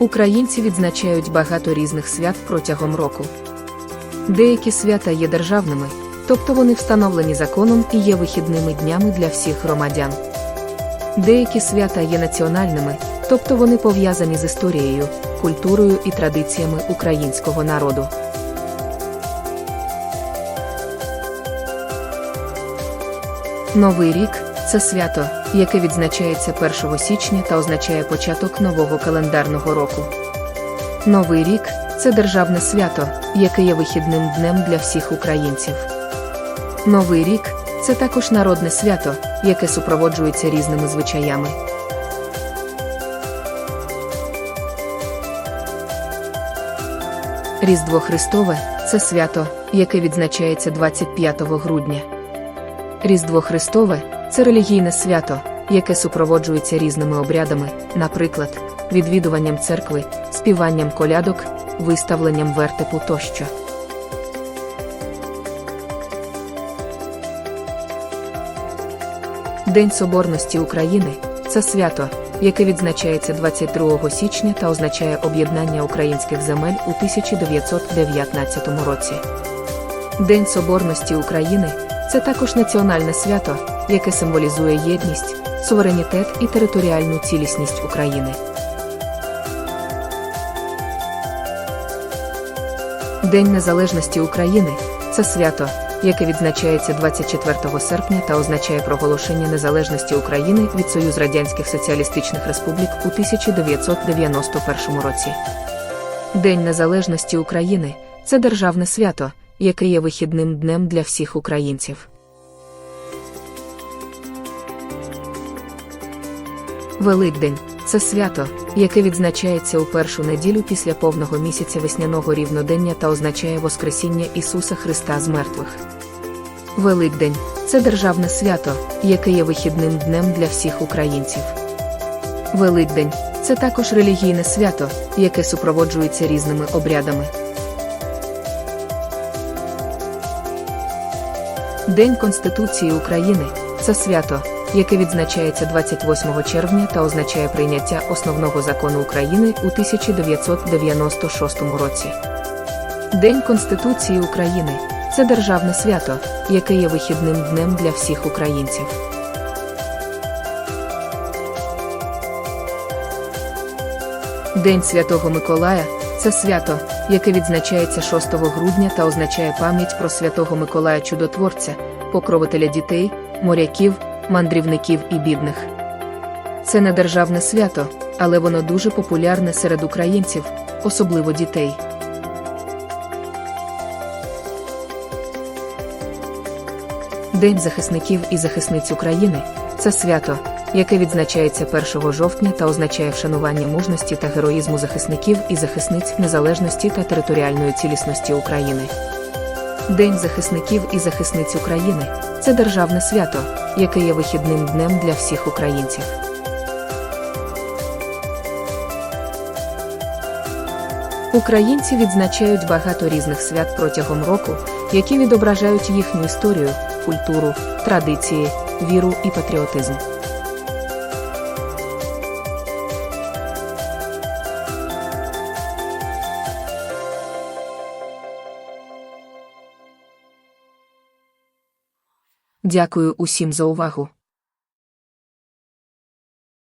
Українці відзначають багато різних свят протягом року. Деякі свята є державними, тобто вони встановлені законом і є вихідними днями для всіх громадян. Деякі свята є національними, тобто вони пов'язані з історією, культурою і традиціями українського народу. Новий рік це свято, яке відзначається 1 січня та означає початок нового календарного року. Новий рік це державне свято, яке є вихідним днем для всіх українців. Новий рік це також народне свято, яке супроводжується різними звичаями. Різдво Христове це свято, яке відзначається 25 грудня. Різдво Христове це релігійне свято, яке супроводжується різними обрядами, наприклад, відвідуванням церкви, співанням колядок, виставленням вертепу тощо. День Соборності України це свято, яке відзначається 22 січня та означає об'єднання українських земель у 1919 році. День Соборності України це також національне свято, яке символізує єдність, суверенітет і територіальну цілісність України. День Незалежності України це свято, яке відзначається 24 серпня та означає проголошення незалежності України від Союз Радянських Соціалістичних Республік у 1991 році. День Незалежності України це державне свято, яке є вихідним днем для всіх українців. Великдень це свято, яке відзначається у першу неділю після повного місяця весняного рівнодення та означає Воскресіння Ісуса Христа з мертвих. Великдень це державне свято, яке є вихідним днем для всіх українців. Великдень це також релігійне свято, яке супроводжується різними обрядами. День Конституції України це свято, яке відзначається 28 червня та означає прийняття основного закону України у 1996 році. День Конституції України це державне свято, яке є вихідним днем для всіх українців. День Святого Миколая це свято, яке відзначається 6 грудня та означає пам'ять про святого Миколая Чудотворця, покровителя дітей, моряків, мандрівників і бідних. Це не державне свято, але воно дуже популярне серед українців, особливо дітей. День захисників і захисниць України це свято, яке відзначається 1 жовтня та означає вшанування мужності та героїзму захисників і захисниць незалежності та територіальної цілісності України. День захисників і захисниць України це державне свято, яке є вихідним днем для всіх українців. Українці відзначають багато різних свят протягом року, які відображають їхню історію, культуру, традиції, віру і патріотизм. Дякую усім за увагу.